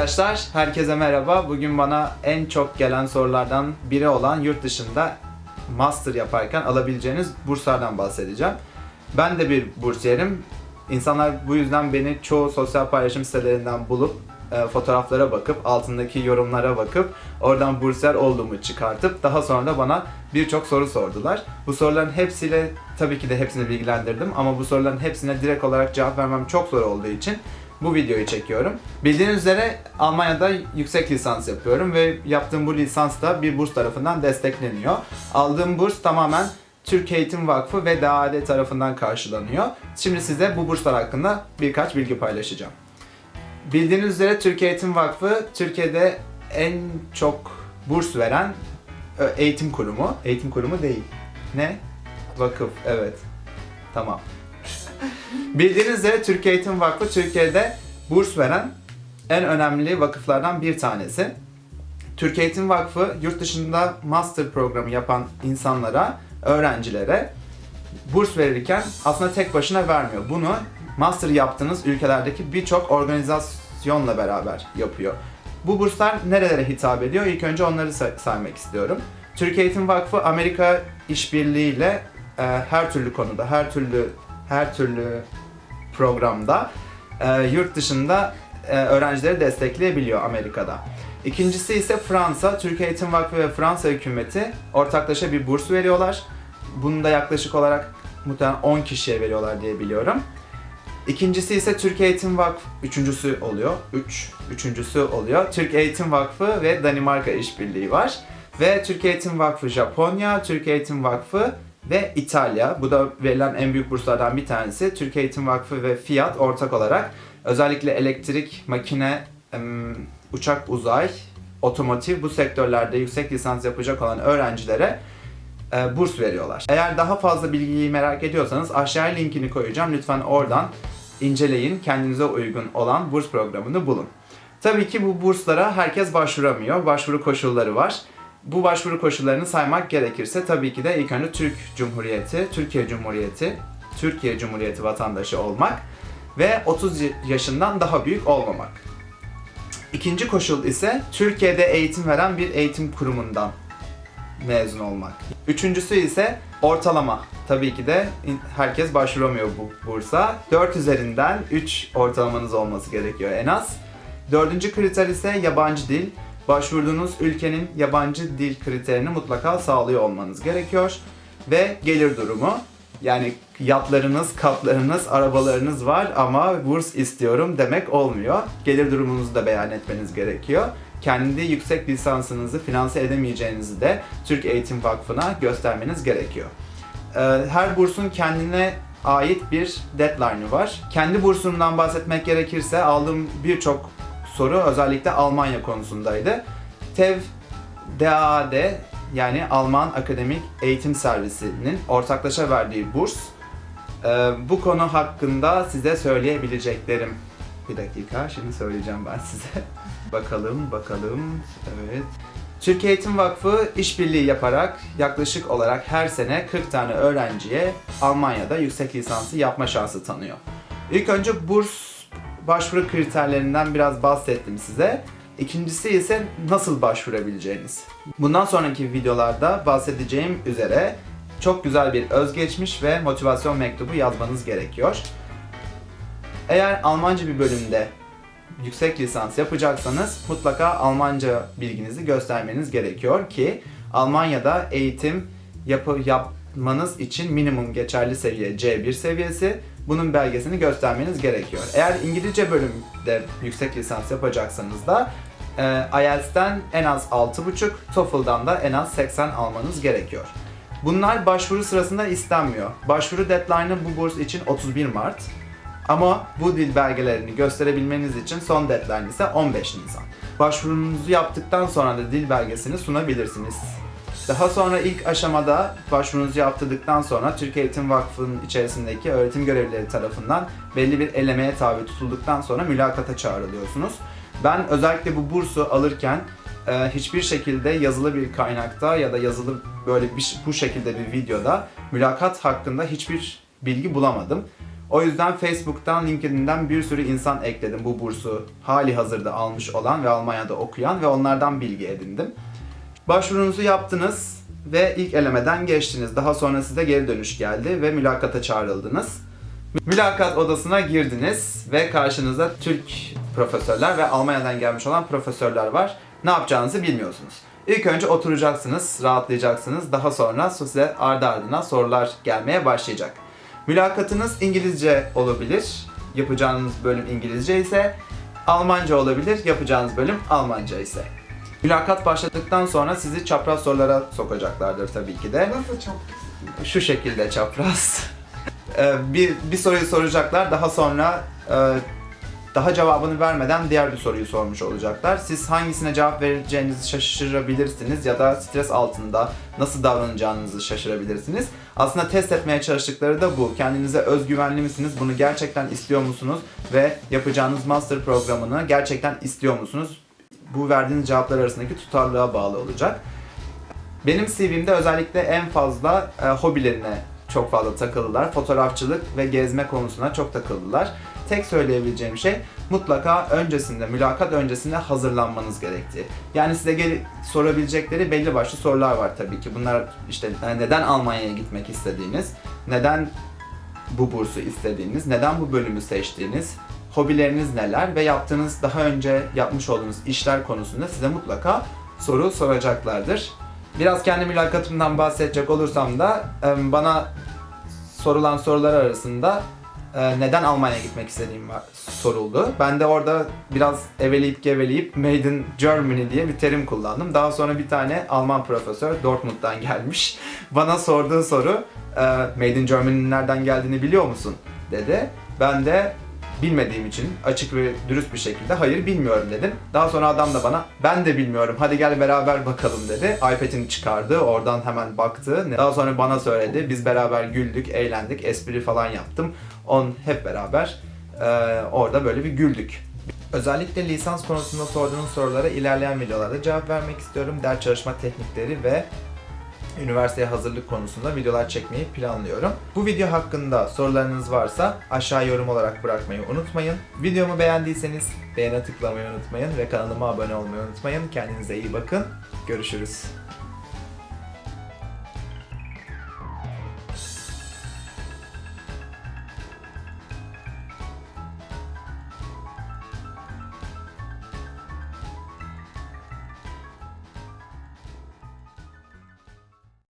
arkadaşlar, herkese merhaba. Bugün bana en çok gelen sorulardan biri olan yurt dışında master yaparken alabileceğiniz burslardan bahsedeceğim. Ben de bir bursiyerim. İnsanlar bu yüzden beni çoğu sosyal paylaşım sitelerinden bulup e, fotoğraflara bakıp altındaki yorumlara bakıp oradan bursiyer olduğumu çıkartıp daha sonra da bana birçok soru sordular. Bu soruların hepsiyle tabii ki de hepsini bilgilendirdim ama bu soruların hepsine direkt olarak cevap vermem çok zor olduğu için bu videoyu çekiyorum. Bildiğiniz üzere Almanya'da yüksek lisans yapıyorum ve yaptığım bu lisans da bir burs tarafından destekleniyor. Aldığım burs tamamen Türk Eğitim Vakfı ve DAAD tarafından karşılanıyor. Şimdi size bu burslar hakkında birkaç bilgi paylaşacağım. Bildiğiniz üzere Türk Eğitim Vakfı Türkiye'de en çok burs veren ö, eğitim kurumu. Eğitim kurumu değil. Ne? Vakıf, evet. Tamam. Bildiğiniz üzere Türk Eğitim Vakfı Türkiye'de burs veren en önemli vakıflardan bir tanesi. Türk Eğitim Vakfı yurt dışında master programı yapan insanlara, öğrencilere burs verirken aslında tek başına vermiyor. Bunu master yaptığınız ülkelerdeki birçok organizasyonla beraber yapıyor. Bu burslar nerelere hitap ediyor? İlk önce onları say- saymak istiyorum. Türk Eğitim Vakfı Amerika işbirliğiyle e, her türlü konuda, her türlü her türlü programda e, yurt dışında e, öğrencileri destekleyebiliyor Amerika'da. İkincisi ise Fransa. Türk Eğitim Vakfı ve Fransa hükümeti ortaklaşa bir burs veriyorlar. Bunu da yaklaşık olarak muhtemelen 10 kişiye veriyorlar diye biliyorum. İkincisi ise Türk Eğitim Vakfı, üçüncüsü oluyor. Üç, üçüncüsü oluyor. Türk Eğitim Vakfı ve Danimarka işbirliği var. Ve Türk Eğitim Vakfı Japonya, Türk Eğitim Vakfı ve İtalya. Bu da verilen en büyük burslardan bir tanesi. Türk Eğitim Vakfı ve Fiat ortak olarak özellikle elektrik, makine, uçak, uzay, otomotiv bu sektörlerde yüksek lisans yapacak olan öğrencilere e, burs veriyorlar. Eğer daha fazla bilgiyi merak ediyorsanız aşağıya linkini koyacağım. Lütfen oradan inceleyin. Kendinize uygun olan burs programını bulun. Tabii ki bu burslara herkes başvuramıyor. Başvuru koşulları var. Bu başvuru koşullarını saymak gerekirse tabii ki de ilk önce Türk Cumhuriyeti, Türkiye Cumhuriyeti, Türkiye Cumhuriyeti vatandaşı olmak ve 30 yaşından daha büyük olmamak. İkinci koşul ise Türkiye'de eğitim veren bir eğitim kurumundan mezun olmak. Üçüncüsü ise ortalama. Tabii ki de herkes başvuramıyor bu bursa. 4 üzerinden 3 ortalamanız olması gerekiyor en az. Dördüncü kriter ise yabancı dil. Başvurduğunuz ülkenin yabancı dil kriterini mutlaka sağlıyor olmanız gerekiyor. Ve gelir durumu. Yani yatlarınız, katlarınız, arabalarınız var ama burs istiyorum demek olmuyor. Gelir durumunuzu da beyan etmeniz gerekiyor. Kendi yüksek lisansınızı finanse edemeyeceğinizi de Türk Eğitim Vakfı'na göstermeniz gerekiyor. Ee, Her bursun kendine ait bir deadline'ı var. Kendi bursumdan bahsetmek gerekirse aldığım birçok soru özellikle Almanya konusundaydı. TEV DAAD yani Alman Akademik Eğitim Servisi'nin ortaklaşa verdiği burs. Ee, bu konu hakkında size söyleyebileceklerim. Bir dakika şimdi söyleyeceğim ben size. bakalım bakalım. Evet. Türkiye Eğitim Vakfı işbirliği yaparak yaklaşık olarak her sene 40 tane öğrenciye Almanya'da yüksek lisansı yapma şansı tanıyor. İlk önce burs başvuru kriterlerinden biraz bahsettim size. İkincisi ise nasıl başvurabileceğiniz. Bundan sonraki videolarda bahsedeceğim üzere çok güzel bir özgeçmiş ve motivasyon mektubu yazmanız gerekiyor. Eğer Almanca bir bölümde yüksek lisans yapacaksanız mutlaka Almanca bilginizi göstermeniz gerekiyor ki Almanya'da eğitim yapı yapmanız için minimum geçerli seviye C1 seviyesi. Bunun belgesini göstermeniz gerekiyor. Eğer İngilizce bölümde yüksek lisans yapacaksanız da e, IELTS'ten en az 6.5, TOEFL'dan da en az 80 almanız gerekiyor. Bunlar başvuru sırasında istenmiyor. Başvuru deadline'ı bu burs için 31 Mart. Ama bu dil belgelerini gösterebilmeniz için son deadline ise 15 Nisan. Başvurunuzu yaptıktan sonra da dil belgesini sunabilirsiniz. Daha sonra ilk aşamada başvurunuzu yaptırdıktan sonra Türkiye Eğitim Vakfı'nın içerisindeki öğretim görevlileri tarafından belli bir elemeye tabi tutulduktan sonra mülakata çağrılıyorsunuz. Ben özellikle bu bursu alırken e, hiçbir şekilde yazılı bir kaynakta ya da yazılı böyle bir, bu şekilde bir videoda mülakat hakkında hiçbir bilgi bulamadım. O yüzden Facebook'tan, LinkedIn'den bir sürü insan ekledim bu bursu hali hazırda almış olan ve Almanya'da okuyan ve onlardan bilgi edindim. Başvurunuzu yaptınız ve ilk elemeden geçtiniz. Daha sonra size geri dönüş geldi ve mülakata çağrıldınız. Mülakat odasına girdiniz ve karşınızda Türk profesörler ve Almanya'dan gelmiş olan profesörler var. Ne yapacağınızı bilmiyorsunuz. İlk önce oturacaksınız, rahatlayacaksınız. Daha sonra size ardı ardına sorular gelmeye başlayacak. Mülakatınız İngilizce olabilir. Yapacağınız bölüm İngilizce ise Almanca olabilir. Yapacağınız bölüm Almanca ise. Mülakat başladıktan sonra sizi çapraz sorulara sokacaklardır tabii ki de Nasıl çok? şu şekilde çapraz. Ee, bir, bir soruyu soracaklar daha sonra e, daha cevabını vermeden diğer bir soruyu sormuş olacaklar. Siz hangisine cevap vereceğinizi şaşırabilirsiniz ya da stres altında nasıl davranacağınızı şaşırabilirsiniz. Aslında test etmeye çalıştıkları da bu. Kendinize özgüvenli misiniz? Bunu gerçekten istiyor musunuz? Ve yapacağınız master programını gerçekten istiyor musunuz? Bu verdiğiniz cevaplar arasındaki tutarlılığa bağlı olacak. Benim CV'mde özellikle en fazla e, hobilerine çok fazla takıldılar. Fotoğrafçılık ve gezme konusuna çok takıldılar. Tek söyleyebileceğim şey mutlaka öncesinde, mülakat öncesinde hazırlanmanız gerektiği. Yani size geri sorabilecekleri belli başlı sorular var tabii ki. Bunlar işte e, neden Almanya'ya gitmek istediğiniz, neden bu bursu istediğiniz, neden bu bölümü seçtiğiniz, hobileriniz neler ve yaptığınız daha önce yapmış olduğunuz işler konusunda size mutlaka soru soracaklardır. Biraz kendi mülakatımdan bahsedecek olursam da bana sorulan sorular arasında e, neden Almanya'ya gitmek istediğim soruldu. Ben de orada biraz eveleyip geveleyip Made in Germany diye bir terim kullandım. Daha sonra bir tane Alman profesör Dortmund'dan gelmiş. Bana sorduğu soru e, Made in Germany'nin nereden geldiğini biliyor musun dedi. Ben de bilmediğim için açık ve dürüst bir şekilde hayır bilmiyorum dedim. Daha sonra adam da bana ben de bilmiyorum hadi gel beraber bakalım dedi. iPad'ini çıkardı oradan hemen baktı. Daha sonra bana söyledi biz beraber güldük, eğlendik, espri falan yaptım. On hep beraber eee, orada böyle bir güldük. Özellikle lisans konusunda sorduğunuz sorulara ilerleyen videolarda cevap vermek istiyorum. Ders çalışma teknikleri ve üniversiteye hazırlık konusunda videolar çekmeyi planlıyorum. Bu video hakkında sorularınız varsa aşağı yorum olarak bırakmayı unutmayın. Videomu beğendiyseniz beğene tıklamayı unutmayın ve kanalıma abone olmayı unutmayın. Kendinize iyi bakın. Görüşürüz.